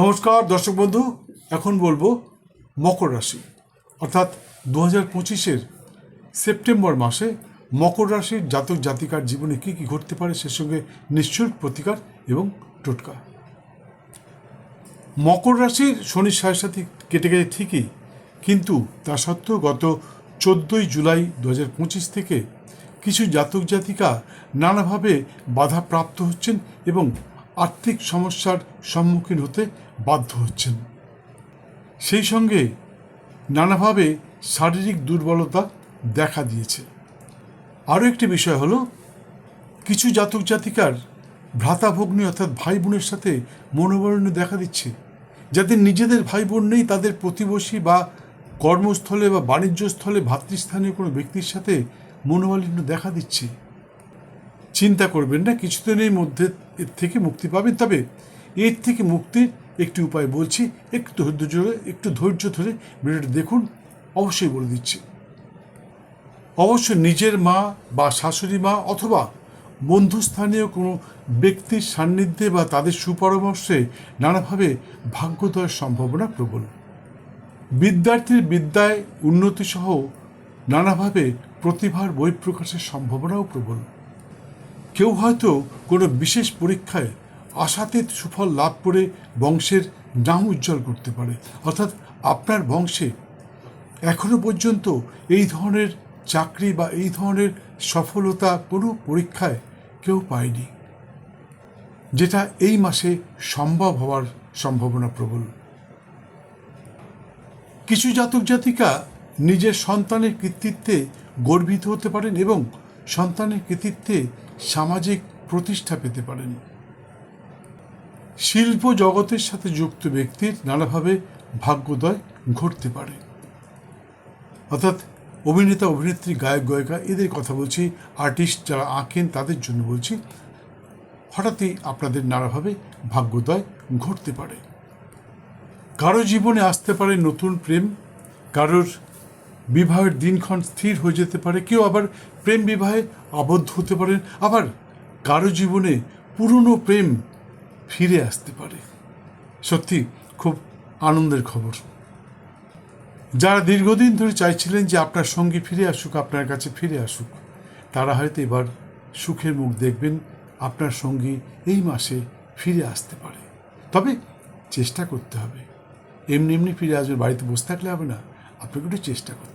নমস্কার, দর্শক বন্ধু, এখন বলব মকর রাশি। অর্থাৎ দু হাজার পঁচিশের সেপ্টেম্বর মাসে মকর রাশির জাতক জাতিকার জীবনে কী কী ঘটতে পারে সে সঙ্গে নিশ্চুল প্রতিকার এবং টোটকা। মকর রাশির শনি সাথে কেটে গেছে ঠিকই, কিন্তু তা সত্ত্বেও গত চোদ্দোই জুলাই দু হাজার পঁচিশ থেকে কিছু জাতক জাতিকা নানাভাবে বাধাপ্রাপ্ত হচ্ছেন এবং আর্থিক সমস্যার সম্মুখীন হতে বাধ্য হচ্ছেন। সেই সঙ্গে নানাভাবে শারীরিক দুর্বলতা দেখা দিয়েছে। আরও একটি বিষয় হলো, কিছু জাতক জাতিকার ভ্রাতাভগ্নী অর্থাৎ ভাই বোনের সাথে মনোবরণ্য দেখা দিচ্ছে, যাদের নিজেদের ভাই বোন নেই, তাদের প্রতিবেশী বা কর্মস্থলে বা বাণিজ্যস্থলে ভাতৃস্থানীয় কোনো ব্যক্তির সাথে মনোমালিন্য দেখা দিচ্ছে। চিন্তা করবেন না, কিছুদিনের মধ্যে এর থেকে মুক্তি পাবেন। তবে এর থেকে মুক্তির একটি উপায় বলছি, একটু ধৈর্য ধরে, একটু ধৈর্য ধরে ভিডিওটি দেখুন, অবশ্যই বলে দিচ্ছি। অবশ্য নিজের মা বা শাশুড়ি মা অথবা বন্ধুস্থানীয় কোনো ব্যক্তির সান্নিধ্যে বা তাদের সুপরামর্শে নানাভাবে ভাগ্যোদয়ের সম্ভাবনা প্রবল। বিদ্যার্থীর বিদ্যায় উন্নতি সহ নানাভাবে প্রতিভার বহিঃপ্রকাশের সম্ভাবনাও প্রবল। কেউ হয়তো কোনো বিশেষ পরীক্ষায় আশাতীত সুফল লাভ করে বংশের নাম উজ্জ্বল করতে পারে। অর্থাৎ আপনার বংশে এখনও পর্যন্ত এই ধরনের চাকরি বা এই ধরনের সফলতা কোনো পরীক্ষায় কেউ পায়নি, যেটা এই মাসে সম্ভব হওয়ার সম্ভাবনা প্রবল। কিছু জাতক জাতিকা নিজের সন্তানের কৃতিত্বে গর্বিত হতে পারেন এবং সন্তানের কৃতিত্বে সামাজিক প্রতিষ্ঠা পেতে পারেন। শিল্প জগতের সাথে যুক্ত ব্যক্তির নানাভাবে ভাগ্যোদয় ঘটতে পারে। অর্থাৎ অভিনেতা, অভিনেত্রী, গায়ক, গায়িকা, এদের কথা বলছি, আর্টিস্ট যারা আঁকেন তাদের জন্য বলছি, হঠাৎই আপনাদের নানাভাবে ভাগ্যোদয় ঘটতে পারে। কারও জীবনে আসতে পারে নতুন প্রেম, কারোর বিবাহের দিনক্ষণ স্থির হয়ে যেতে পারে, কেউ আবার প্রেম বিবাহে আবদ্ধ হতে পারেন, আবার কারও জীবনে পুরনো প্রেম ফিরে আসতে পারে। সত্যি খুব আনন্দের খবর। যারা দীর্ঘদিন ধরে চাইছিলেন যে আপনার সঙ্গী ফিরে আসুক, আপনার কাছে ফিরে আসুক, তারা হয়তো এবার সুখের মুখ দেখবেন, আপনার সঙ্গী এই মাসে ফিরে আসতে পারে। তবে চেষ্টা করতে হবে। এমনি এমনি ফিরে আসবে বাড়িতে বসে থাকলে হবে না। আপনাকে একটু চেষ্টা করতে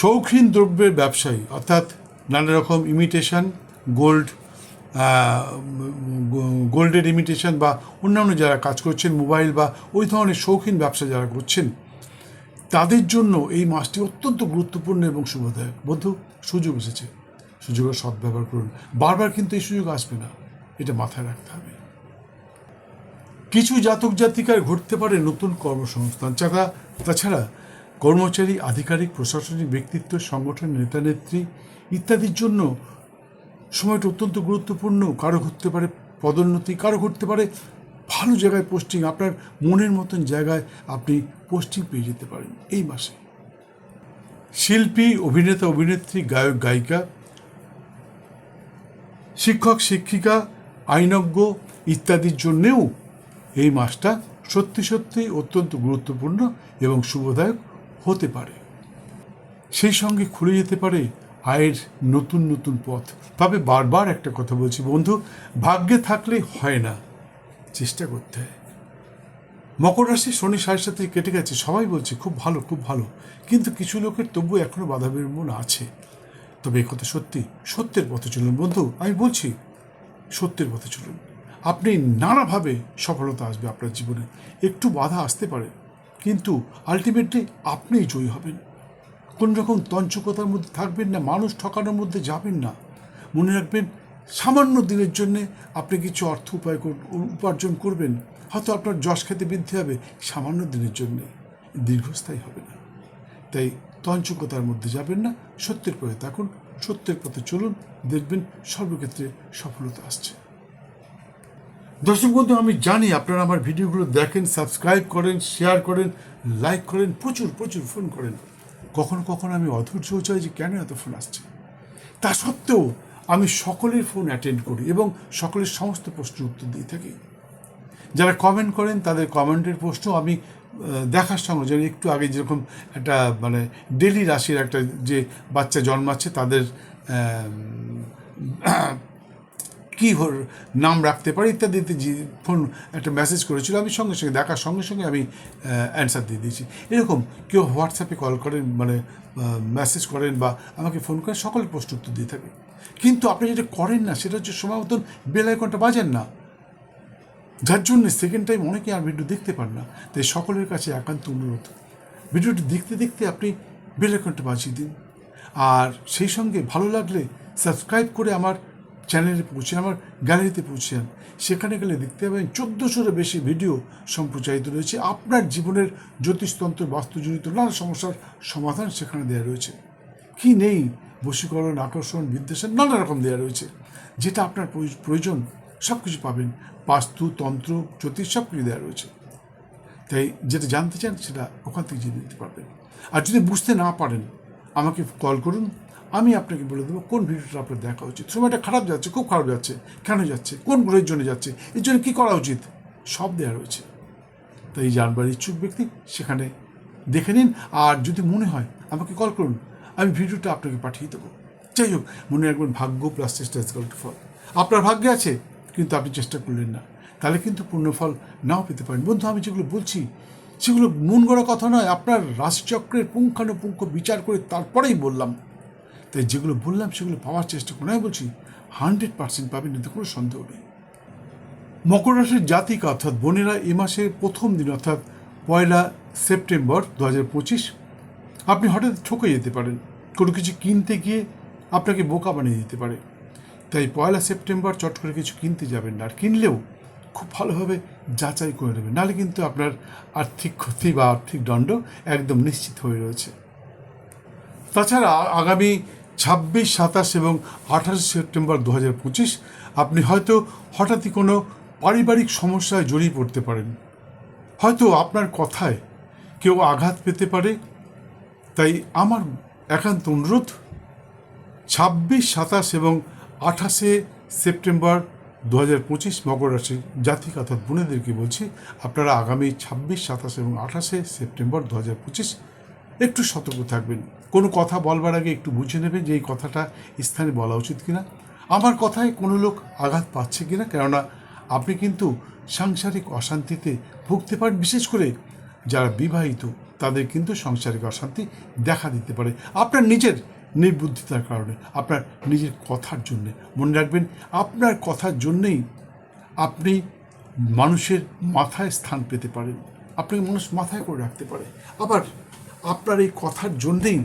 শৌখিন দ্রব্যের ব্যবসায়ী, অর্থাৎ নানা রকম ইমিটেশন গোল্ড গোল্ডের ইমিটেশন বা অন্যান্য যারা কাজ করছেন মোবাইল বা ওই ধরনের শৌখিন ব্যবসা যারা করছেন, তাদের জন্য এই মাসটি অত্যন্ত গুরুত্বপূর্ণ এবং শুভদায়ক। বন্ধু, সুযোগ এসেছে। সুযোগের সদ্ব্যবহার করুন। বারবার কিন্তু এই সুযোগ আসবে না। এটা মাথায় রাখতে হবে। কিছু জাতক জাতিকার ঘটতে পারে নতুন কর্মসংস্থান। যারা তাছাড়া কর্মচারী, আধিকারিক, প্রশাসনিক ব্যক্তিত্ব, সংগঠনের নেতা নেত্রী ইত্যাদির জন্য সময়টা অত্যন্ত গুরুত্বপূর্ণ। কারও ঘটতে পারে পদোন্নতি, কারও ঘটতে পারে ভালো জায়গায় পোস্টিং আপনার মনের মতন জায়গায় আপনি পোস্টিং পেয়ে যেতে পারেন এই মাসে। শিল্পী, অভিনেতা, অভিনেত্রী, গায়ক, গায়িকা, শিক্ষক, শিক্ষিকা, আইনজ্ঞ ইত্যাদির জন্যেও এই মাসটা সত্যি সত্যি অত্যন্ত গুরুত্বপূর্ণ এবং শুভদায়ক। হতে পারে। সেই সঙ্গে খুলে যেতে পারে আয়ের নতুন নতুন পথ। তবে বারবার একটা কথা বলছি, বন্ধু, ভাগ্যে থাকলে হয় না। চেষ্টা করতে হয়। মকর রাশি শনি সাড়ে সাথে কেটে গেছে, সবাই বলছে খুব ভালো খুব ভালো। কিন্তু কিছু লোকের তবু এখনও বাধা বিড়ম্বন আছে। তবে কথা সত্যি, সত্যের পথে চলুন বন্ধু, আমি বলছি সত্যের পথে চলুন। আপনি নানাভাবে সফলতা আসবে আপনার জীবনে। একটু বাধা আসতে পারে। কিন্তু আলটিমেটলি আপনিই জয়ী হবেন। কোন রকম তঞ্চকতার মধ্যে থাকবেন না, মানুষ ঠকানোর মধ্যে যাবেন না। মনে রাখবেন, সামান্য দিনের জন্যে আপনি কিছু অর্থ উপায় উপার্জন করবেন, হয়তো আপনার যশ খেতে বৃদ্ধি হবে সামান্য দিনের জন্যে। দীর্ঘস্থায়ী হবে না। তাই তঞ্চকতার মধ্যে যাবেন না, সত্যের পথে থাকুন, সত্যের পথে চলুন, দেখবেন সর্বক্ষেত্রে সফলতা আসছে। দর্শক বন্ধু, আমি জানি আপনারা আমার ভিডিওগুলো দেখেন সাবস্ক্রাইব করেন শেয়ার করেন লাইক করেন, প্রচুর প্রচুর ফোন করেন। কখনো কখনো আমি অধৈর্য যাই যে কেন এত ফোন আসছে? তা সত্ত্বেও আমি সকলের ফোন অ্যাটেন্ড করি এবং সকলের সমস্ত প্রশ্নের উত্তর দিয়ে থাকি। যারা কমেন্ট করেন, তাদের কমেন্টের প্রশ্ন আমি দেখার সঙ্গে, যেন একটু আগে যেরকম একটা মানে ডেলি রাশির একটা যে বাচ্চা জন্মাচ্ছে, তাদের কী নাম রাখতে পারি ইত্যাদিতে যে ফোন একটা মেসেজ করেছিল, আমি সঙ্গে সঙ্গে দেখার সঙ্গে সঙ্গে আমি অ্যান্সার দিয়ে দিয়েছি। এরকম কেউ হোয়াটসঅ্যাপে কল করেন মানে মেসেজ করেন বা আমাকে ফোন করেন সকলের প্রশ্ন উত্তর দিয়ে থাকে। কিন্তু আপনি যেটা করেন না, সেটা হচ্ছে সময় মতন বেল আইকনটা বাজেন না। যার জন্য সেকেন্ড টাইম অনেকে আর ভিডিও দেখতে পান না। তাই সকলের কাছে একান্ত অনুরোধ। ভিডিওটি দেখতে দেখতে আপনি বেল আইকনটা বাজিয়ে দিন। আর সেই সঙ্গে ভালো লাগলে সাবস্ক্রাইব করে আমার চ্যানেলে পৌঁছে আমার গ্যালারিতে পৌঁছে সেখানে গেলে দেখতে পাবেন চোদ্দোশোরও বেশি ভিডিও সম্প্রচারিত রয়েছে। আপনার জীবনের জ্যোতিষতন্ত্র বাস্তুজনিত নানা সমস্যার সমাধান সেখানে দেওয়া রয়েছে। কি নেই? বশীকরণ, আকর্ষণ বিদ্বেষণ নানা রকম দেওয়া রয়েছে। যেটা আপনার প্রয়োজন সব কিছু পাবেন। বাস্তু, তন্ত্র, জ্যোতিষ সব কিছু দেওয়া রয়েছে। তাই যেটা জানতে চান সেটা ওখান থেকে জেনে নিতে পারবেন। আর যদি বুঝতে না পারেন আমাকে কল করুন, আমি আপনাকে বলে দেবো কোন ভিডিওটা আপনার দেখা উচিত। সময়টা খারাপ যাচ্ছে, খুব খারাপ যাচ্ছে। কেন যাচ্ছে? কোন গ্রহের জন্য যাচ্ছে? এর জন্য কী করা উচিত? সব দেওয়া রয়েছে। তাই জানবার ইচ্ছুক ব্যক্তি সেখানে দেখে নিন, আর যদি মনে হয় আমাকে কল করুন, আমি ভিডিওটা আপনাকে পাঠিয়ে দেবো। যাই হোক, মনে রাখবেন ভাগ্য প্লাস চেষ্টা ইজ টু ফল। আপনার ভাগ্যে আছে, কিন্তু আপনি চেষ্টা করলেন না। তাহলে কিন্তু পূর্ণফল নাও পেতে পারেন। বন্ধু, আমি যেগুলো বলছি সেগুলো মন গড়া কথা নয়, আপনার রাশিচক্রের পুঙ্খানুপুঙ্খ বিচার করে তারপরেই বললাম। তাই যেগুলো বললাম, সেগুলো পাওয়ার চেষ্টা আমি বলছি, হান্ড্রেড পার্সেন্ট পাবেন, এতে কোনো সন্দেহ নেই। মকর রাশির জাতিক, অর্থাৎ বোনেরা, এ মাসের প্রথম দিন, অর্থাৎ পয়লা সেপ্টেম্বর দু হাজার পঁচিশ, আপনি হঠাৎ ঠকে যেতে পারেন। কোনো কিছু কিনতে গিয়ে আপনাকে বোকা বানিয়ে দিতে পারে। তাই পয়লা সেপ্টেম্বর চট করে কিছু কিনতে যাবেন না। আর কিনলেও খুব ভালোভাবে যাচাই করে নেবেন নাহলে কিন্তু আপনার আর্থিক ক্ষতি বা আর্থিক দণ্ড একদম নিশ্চিত হয়ে রয়েছে। তাছাড়া আগামী ছাব্বিশ, সাতাশ এবং আঠাশে সেপ্টেম্বর দু হাজার পঁচিশ আপনি হয়তো হঠাৎই কোনো পারিবারিক সমস্যায় জড়িয়ে পড়তে পারেন। হয়তো আপনার কথায় কেউ আঘাত পেতে পারে। তাই আমার একান্ত অনুরোধ, ছাব্বিশ, সাতাশ এবং আঠাশে সেপ্টেম্বর দু হাজার পঁচিশ মকর রাশির জাতিক অর্থাৎ বোনেদেরকে বলছি, আপনারা আগামী ছাব্বিশ, সাতাশ এবং আঠাশে সেপ্টেম্বর দু হাজার পঁচিশ একটু সতর্ক থাকবেন। কোনো কথা বলবার আগে একটু বুঝে নেবেন যে এই কথাটা স্থানে বলা উচিত কিনা। আমার কথায় কোনো লোক আঘাত পাচ্ছে কিনা, কেননা আপনি কিন্তু সাংসারিক অশান্তিতে ভুগতে পারেন, বিশেষ করে যারা বিবাহিত, তাদের কিন্তু সাংসারিক অশান্তি দেখা দিতে পারে। আপনার নিজের নির্বুদ্ধিতার কারণে আপনার নিজের কথার জন্যে। মনে রাখবেন, আপনার কথার জন্যেই আপনি মানুষের মাথায় স্থান পেতে পারেন। আপনাকে মানুষ মাথায় করে রাখতে পারে। আবার আপনার এই কথার জন্যেই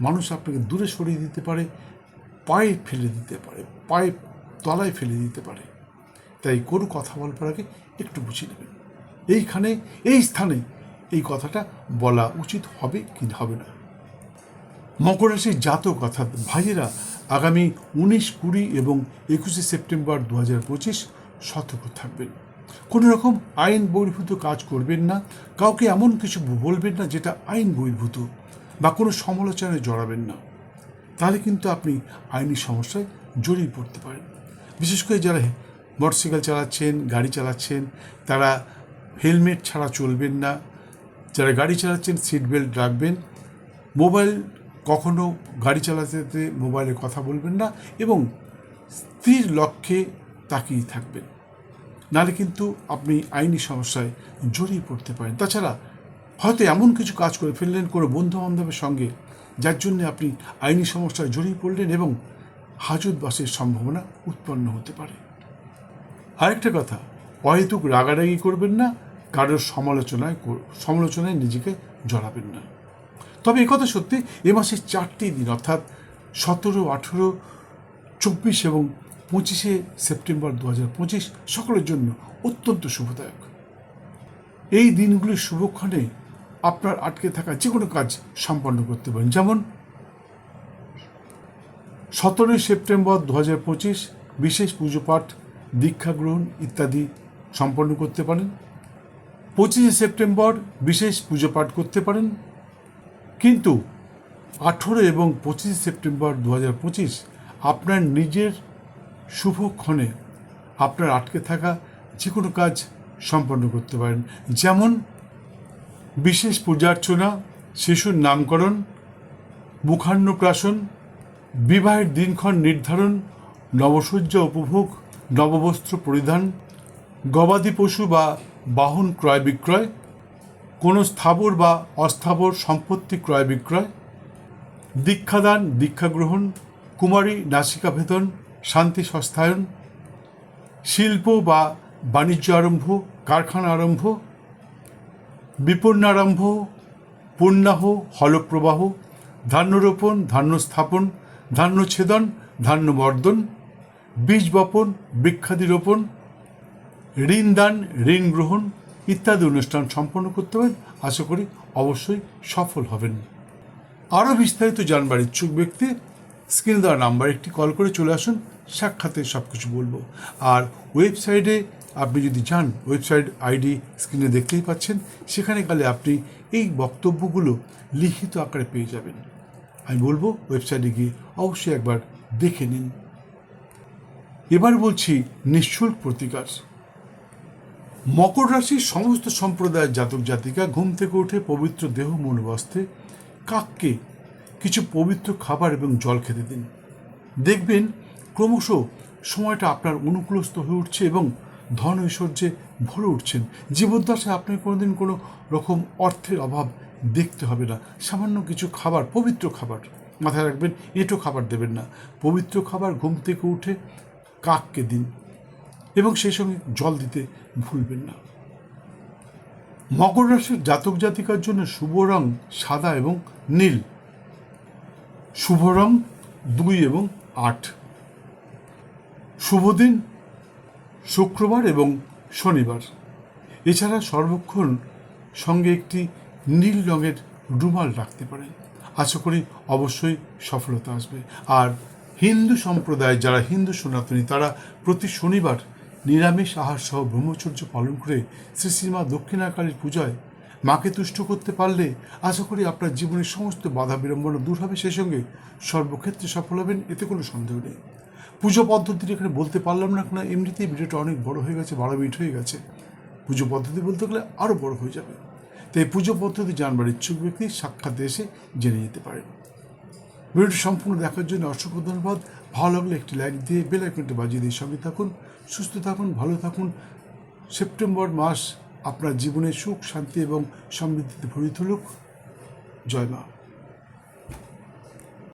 মানুষ আপনাকে দূরে সরিয়ে দিতে পারে, পায়ে ফেলে দিতে পারে, পায়ে তলায় ফেলে দিতে পারে। তাই কোনো কথা বলবার আগে একটু বুঝে নেবেন। এইখানে, এই স্থানে এই কথাটা বলা উচিত হবে কি হবে না। মকর রাশির জাতক অর্থাৎ ভাইয়েরা আগামী উনিশ, কুড়ি এবং একুশে সেপ্টেম্বর দু হাজার পঁচিশ সতর্ক থাকবেন। কোনো রকম আইন বহির্ভূত কাজ করবেন না, কাউকে এমন কিছু বলবেন না যেটা আইন বহির্ভূত বা কোনো সমালোচনায় জড়াবেন না। তাহলে কিন্তু আপনি আইনি সমস্যায় জড়িয়ে পড়তে পারেন। বিশেষ করে যারা মোটরসাইকেল চালাচ্ছেন, গাড়ি চালাচ্ছেন, তারা হেলমেট ছাড়া চলবেন না। যারা গাড়ি চালাচ্ছেন সিট বেল্ট রাখবেন। মোবাইল কখনো গাড়ি চালাতে মোবাইলে কথা বলবেন না এবং স্থির লক্ষ্যে তাকিয়ে থাকবেন। নাহলে কিন্তু আপনি আইনি সমস্যায় জড়িয়ে পড়তে পারেন। তাছাড়া হয়তো এমন কিছু কাজ করে ফেললেন কোনো বন্ধু বান্ধবের সঙ্গে, যার জন্য আপনি আইনি সমস্যায় জড়িয়ে পড়লেন এবং হাজত বাসের সম্ভাবনা উৎপন্ন হতে পারে। আরেকটা কথা, অহেতুক রাগারাগি করবেন না, কারোর সমালোচনায় সমালোচনায় নিজেকে জড়াবেন না। তবে কথা সত্যি, এ মাসের চারটি দিন, অর্থাৎ সতেরো, আঠেরো, চব্বিশ এবং পঁচিশে সেপ্টেম্বর দু হাজার পঁচিশ, সকলের জন্য অত্যন্ত শুভদায়ক। এই দিনগুলির শুভক্ষণে আপনার আটকে থাকা যে কোনো কাজ সম্পন্ন করতে পারেন। যেমন, সতেরোই সেপ্টেম্বর দু হাজার পঁচিশ, বিশেষ পুজো পাঠ, দীক্ষা গ্রহণ ইত্যাদি সম্পন্ন করতে পারেন। পঁচিশে সেপ্টেম্বর বিশেষ পুজো পাঠ করতে পারেন। কিন্তু আঠেরো এবং পঁচিশে সেপ্টেম্বর দু পঁচিশ আপনার নিজের শুভক্ষণে আপনার আটকে থাকা যে কোনো কাজ সম্পন্ন করতে পারেন। যেমন বিশেষ পূজার্চনা শিশুর নামকরণ, মুখান্নপ্রাশন, বিবাহের দিনক্ষণ নির্ধারণ নবসজ্জা উপভোগ, নববস্ত্র পরিধান, গবাদি পশু বা বাহন ক্রয় বিক্রয় কোনো স্থাবর বা অস্থাবর সম্পত্তি ক্রয় বিক্রয়, দীক্ষাদান দীক্ষা গ্রহণ কুমারী নাসিকা ভেদন শান্তি সস্তায়ন, শিল্প বা বাণিজ্য আরম্ভ, কারখানা আরম্ভ বিপন্নারম্ভ পূর্ণাহ হলপ্রবাহ, ধান্যরোপণ ধান্য স্থাপন ধান্য ছেদন ধান্য বর্ধন বীজ বপন বৃক্ষাদি রোপণ ঋণ দান ঋণ গ্রহণ ইত্যাদি অনুষ্ঠান সম্পন্ন করতে পারেন আশা করি অবশ্যই সফল হবেন। আরও বিস্তারিত জানবার ইচ্ছুক ব্যক্তি স্ক্রিনে দেওয়া নাম্বার একটি কল করে চলে আসুন, সাক্ষাতে সব কিছু বলব। আর ওয়েবসাইটে আপনি যদি যান, ওয়েবসাইট আইডি স্ক্রিনে দেখতেই পাচ্ছেন, সেখানে গেলে আপনি এই বক্তব্যগুলো লিখিত আকারে পেয়ে যাবেন। আমি বলব, ওয়েবসাইটে গিয়ে অবশ্যই একবার দেখে নিন। এবার বলছি নিঃশুল্ক প্রতিকার। মকর রাশির সমস্ত সম্প্রদায়ের জাতক জাতিকা ঘুম থেকে উঠে পবিত্র দেহ মন বস্তে কাককে কিছু পবিত্র খাবার এবং জল খেতে দিন। দেখবেন ক্রমশ সময়টা আপনার অনুকূলস্থ হয়ে উঠছে এবং ধন ঐশ্বর্যে ভরে উঠছেন। জীবদ্দশায় আপনার কোনোদিন কোনো রকম অর্থের অভাব দেখতে হবে না। সামান্য কিছু খাবার, পবিত্র খাবার মাথায় রাখবেন, এঁটো খাবার দেবেন না। পবিত্র খাবার ঘুম থেকে উঠে কাককে দিন। এবং সেই সঙ্গে জল দিতে ভুলবেন না। মকর রাশির জাতক জাতিকার জন্য শুভ রং সাদা এবং নীল। শুভ রং দুই এবং আট। শুভ দিন শুক্রবার এবং শনিবার। এছাড়া সর্বক্ষণ সঙ্গে একটি নীল রঙের রুমাল রাখতে পারেন। আশা করি অবশ্যই সফলতা আসবে। আর হিন্দু সম্প্রদায়, যারা হিন্দু সনাতনী, তারা প্রতি শনিবার নিরামিষ আহার সহ ব্রহ্মচর্য পালন করে শ্রী শ্রীমা দক্ষিণাকালীর পূজায় মাকে তুষ্ট করতে পারলে আশা করি আপনার জীবনের সমস্ত বাধা বিড়ম্বনা দূর হবে। সেই সঙ্গে সর্বক্ষেত্রে সফল হবেন, এতে কোনো সন্দেহ নেই। পুজো পদ্ধতির এখানে বলতে পারলাম না কেন, এমনিতেই ভিডিওটা অনেক বড় হয়ে গেছে, বারো মিনিট হয়ে গেছে। পুজো পদ্ধতি বলতে গেলে আরও বড় হয়ে যাবে। তাই পুজো পদ্ধতি জানবার ইচ্ছুক ব্যক্তি সাক্ষাৎ এসে জেনে যেতে পারেন। ভিডিওটি সম্পূর্ণ দেখার জন্য অসংখ্য ধন্যবাদ। ভালো লাগলে একটি লাইক দিয়ে বেল আইকনটি বাজিয়ে দিয়ে সঙ্গে থাকুন, সুস্থ থাকুন, ভালো থাকুন। সেপ্টেম্বর মাস আপনার জীবনে সুখ, শান্তি এবং সমৃদ্ধিতে ভরে তুলুক জয় মা।